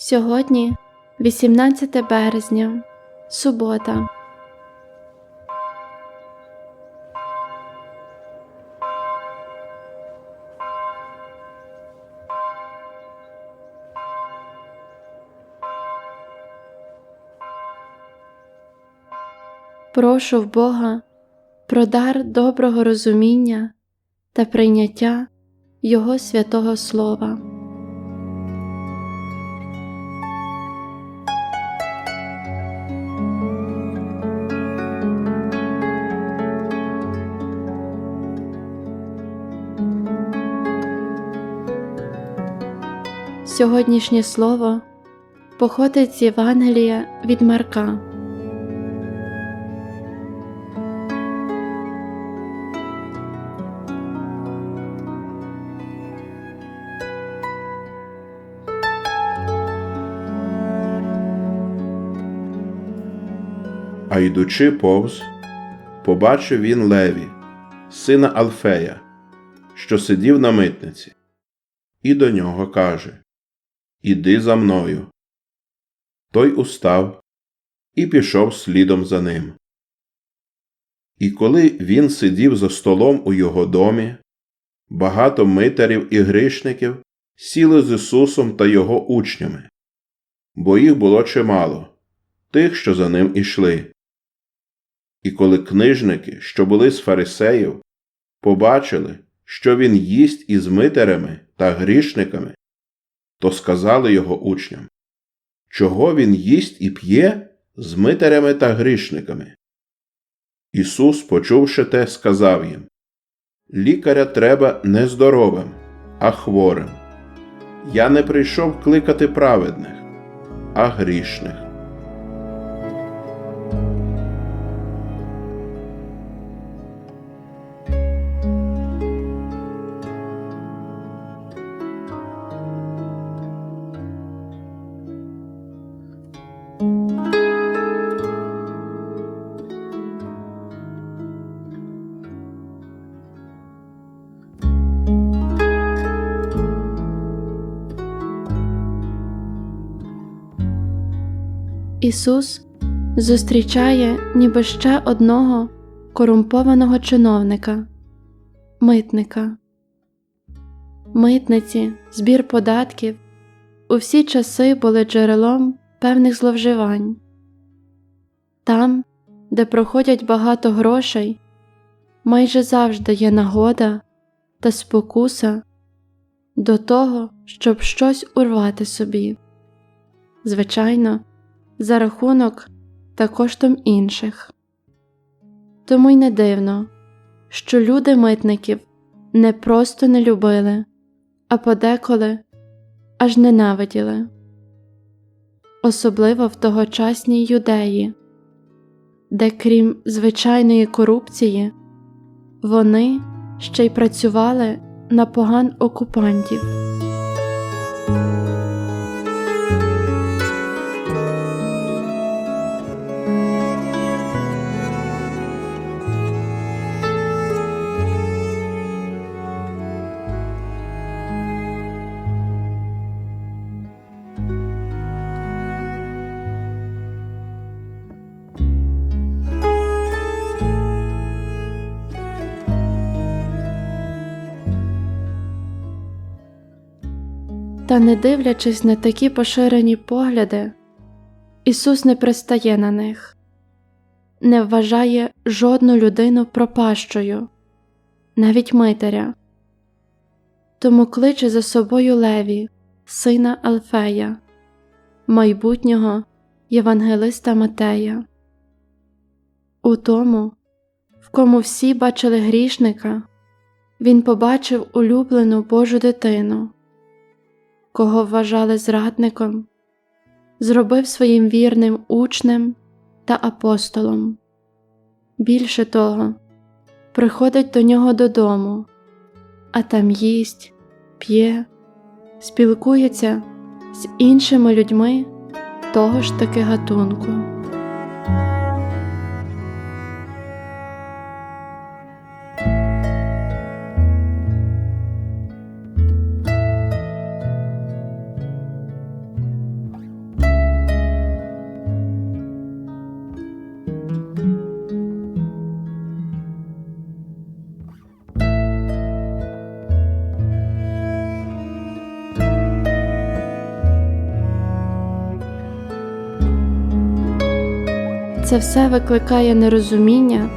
Сьогодні 18 березня, субота. Прошу в Бога про дар доброго розуміння та прийняття Його святого Слова. Сьогоднішнє слово походить з Євангелія від Марка. А йдучи повз, побачив він Леві, сина Алфея, що сидів на митниці, і до нього каже Іди за мною. Той устав і пішов слідом за ним. І коли він сидів за столом у його домі, багато митарів і грішників сіли з Ісусом та його учнями, бо їх було чимало, тих, що за ним ішли. І коли книжники, що були з фарисеїв, побачили, що він їсть із митарями та грішниками, то сказали його учням, чого він їсть і п'є з митарями та грішниками. Ісус, почувши те, сказав їм Лікаря треба не здоровим, а хворим. Я не прийшов кликати праведних, а грішних. Ісус зустрічає ніби ще одного корумпованого чиновника, митника. Митниці, збір податків у всі часи були джерелом певних зловживань. Там, де проходять багато грошей, майже завжди є нагода та спокуса до того, щоб щось урвати собі. Звичайно, за рахунок та коштом інших. Тому й не дивно, що люди митників не просто не любили, а подеколи аж ненавиділи, особливо в тогочасній юдеї, де, крім звичайної корупції, вони ще й працювали на поган окупантів. Та не дивлячись на такі поширені погляди, Ісус не пристає на них, не вважає жодну людину пропащою, навіть митаря, тому кличе за собою Леві, сина Алфея, майбутнього Євангелиста Матея. У тому, в кому всі бачили грішника, він побачив улюблену Божу дитину кого вважали зрадником, зробив своїм вірним учнем та апостолом. Більше того, приходить до нього додому, а там їсть, п'є, спілкується з іншими людьми того ж таки гатунку. Це все викликає нерозуміння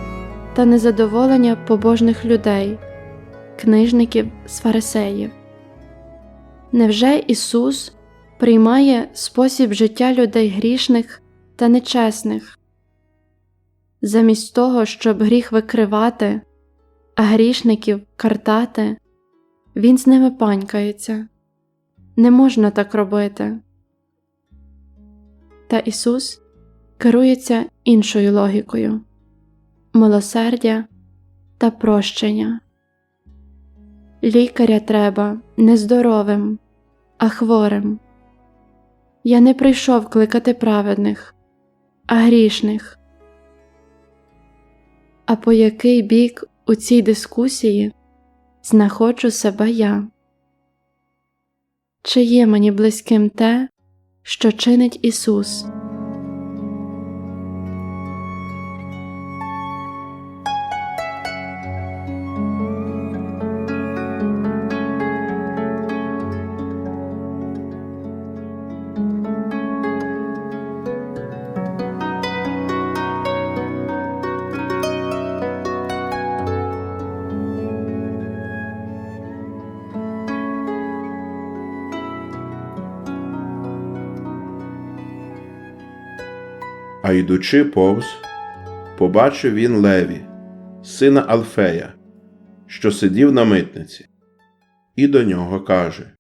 та незадоволення побожних людей, книжників з фарисеїв. Невже Ісус приймає спосіб життя людей грішних та нечесних? Замість того, щоб гріх викривати, а грішників картати, Він з ними панькається. Не можна так робити. Та Ісус керується іншою логікою милосердя та прощення. Лікаря треба не здоровим, а хворим. Я не прийшов кликати праведних, а грішних. А по який бік у цій дискусії знаходжу себе я? Чи є мені близьким те, що чинить Ісус? А йдучи повз, побачив він Леві, сина Алфея, що сидів на митниці, і до нього каже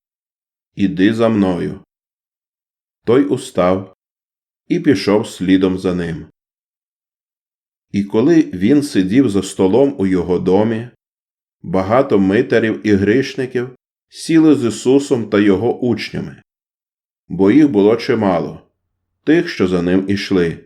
Іди за мною. Той устав і пішов слідом за ним. І коли він сидів за столом у його домі, багато митарів і грішників сіли з Ісусом та його учнями, бо їх було чимало, тих, що за ним ішли.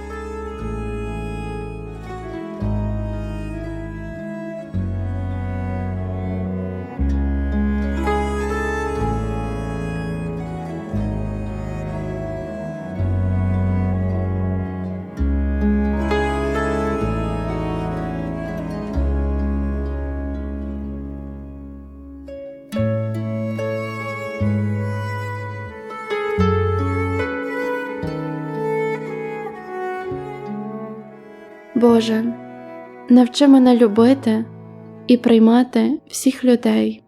Боже, навчи мене любити і приймати всіх людей,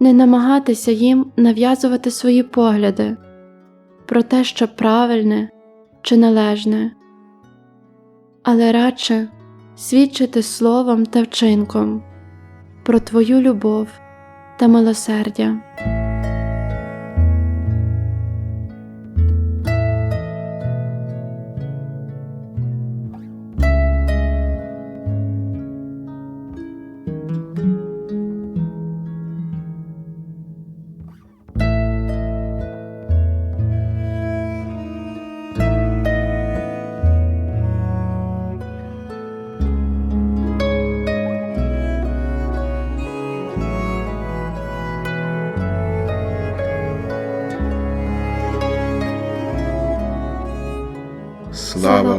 не намагатися їм нав'язувати свої погляди про те, що правильне чи належне, але радше свідчити словом та вчинком про Твою любов та милосердя.